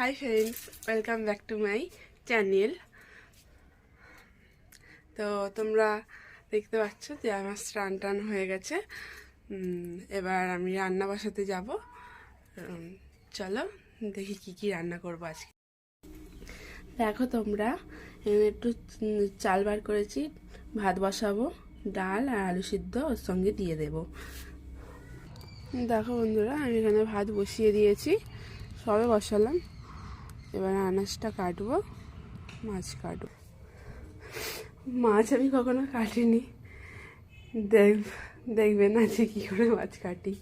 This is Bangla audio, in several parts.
Hi friends welcome back to my channel তো তোমরা দেখতে পাচ্ছ যে আমার স্নান টান হয়ে গেছে। এবার আমি রান্না বসাতে যাব। চলো দেখি কি কি রান্না করব আজকে। দেখো তোমরা একটু চাল বার করেছি, ভাত বসাবো, ডাল আর আলু সিদ্ধ ওর সঙ্গে দিয়ে দেবো। দেখো বন্ধুরা, আমি এখানে ভাত বসিয়ে দিয়েছি, সবে বসালাম। এবার আনাজটা কাটবো, মাছ কাটবো। মাছ আমি কখনো কাটিনি। দেখ, দেখবে না যে কী করে মাছ কাটি।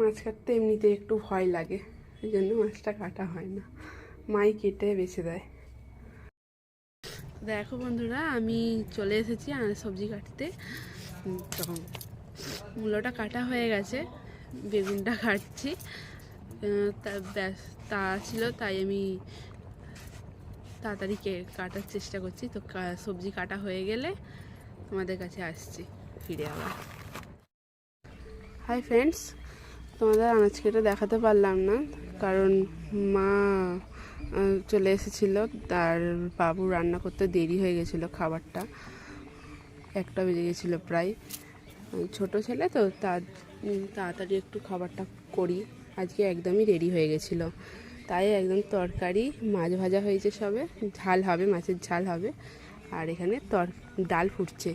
মাছ কাটতে এমনিতে একটু ভয় লাগে, এই জন্য মাছটা কাটা হয় না। মাই কেটে বেছে দেয়। দেখো বন্ধুরা, আমি চলে এসেছি সবজি কাটতে। তখন মূলোটা কাটা হয়ে গেছে, বেগুনটা কাটছি। তা ছিল, তাই আমি তাড়াতাড়ি কাটার চেষ্টা করছি। তো সবজি কাটা হয়ে গেলে তোমাদের কাছে আসছি ফিরে আবার। হাই ফ্রেন্ডস তোমাদের আনাজ কেটে দেখাতে পারলাম না, কারণ মা চলে এসেছিল, তার বাবু রান্না করতে দেরি হয়ে গেছিল খাবারটা। একটা বেজে গেছিল প্রায়। ছোট ছেলে তো, তার, তাড়াতাড়ি একটু খাবারটা করি। আজকে একদমই রেডি হয়ে গেছিল। তাই একদম তরকারি, মাছ ভাজা হয়েছে সবে। ঝাল হবে, মাছের ঝাল হবে। আর এখানে তর, ডাল ফুটছে।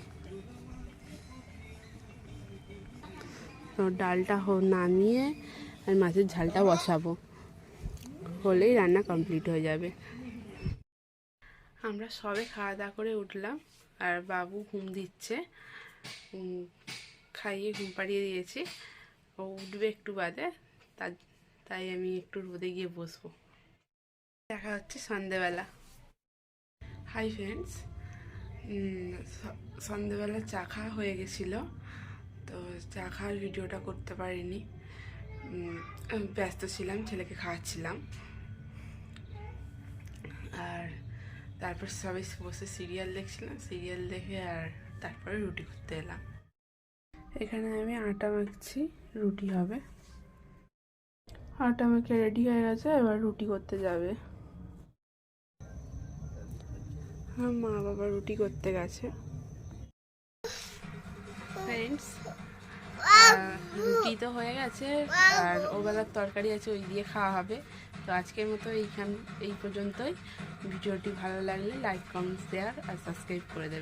তো ডালটা নামিয়ে আর মাছের ঝালটা বসাবো। হলেই রান্না কমপ্লিট হয়ে যাবে। আমরা সবে খাওয়া দাওয়া করে উঠলাম। আর বাবু ঘুম দিচ্ছে। খাইয়ে ঘুম পাড়িয়ে দিয়েছি। ও উঠবে একটু বাদে। তার তাই আমি একটু রোদে গিয়ে বসবো। দেখা হচ্ছে সন্ধেবেলা। হাই ফ্রেন্ডস সন্ধেবেলা চা খাওয়া হয়ে গেছিল, তো চা খাওয়ার ভিডিওটা করতে পারিনি। ব্যস্ত ছিলাম, ছেলেকে খাওয়াচ্ছিলাম। আর তারপর সবাই বসে সিরিয়াল দেখছিলাম, সিরিয়াল দেখে আর তারপরে রুটি করতে এলাম। এখানে আমি আটা মাখছি, রুটি হবে। আটা মাখে রেডি হয়ে গেছে, এবার রুটি করতে যাবে। আমার মা বাবা রুটি করতে গেছে। ফ্রেন্ডস রুটি তো হয়ে গেছে, আর ওবেলার তরকারি আছে, ওই দিয়ে খাওয়া হবে। তো আজকের মতো এইখান, এই পর্যন্তই। ভিডিওটি ভালো লাগলে লাইক কমেন্টস দেওয়ার আর সাবস্ক্রাইব করে দেবে।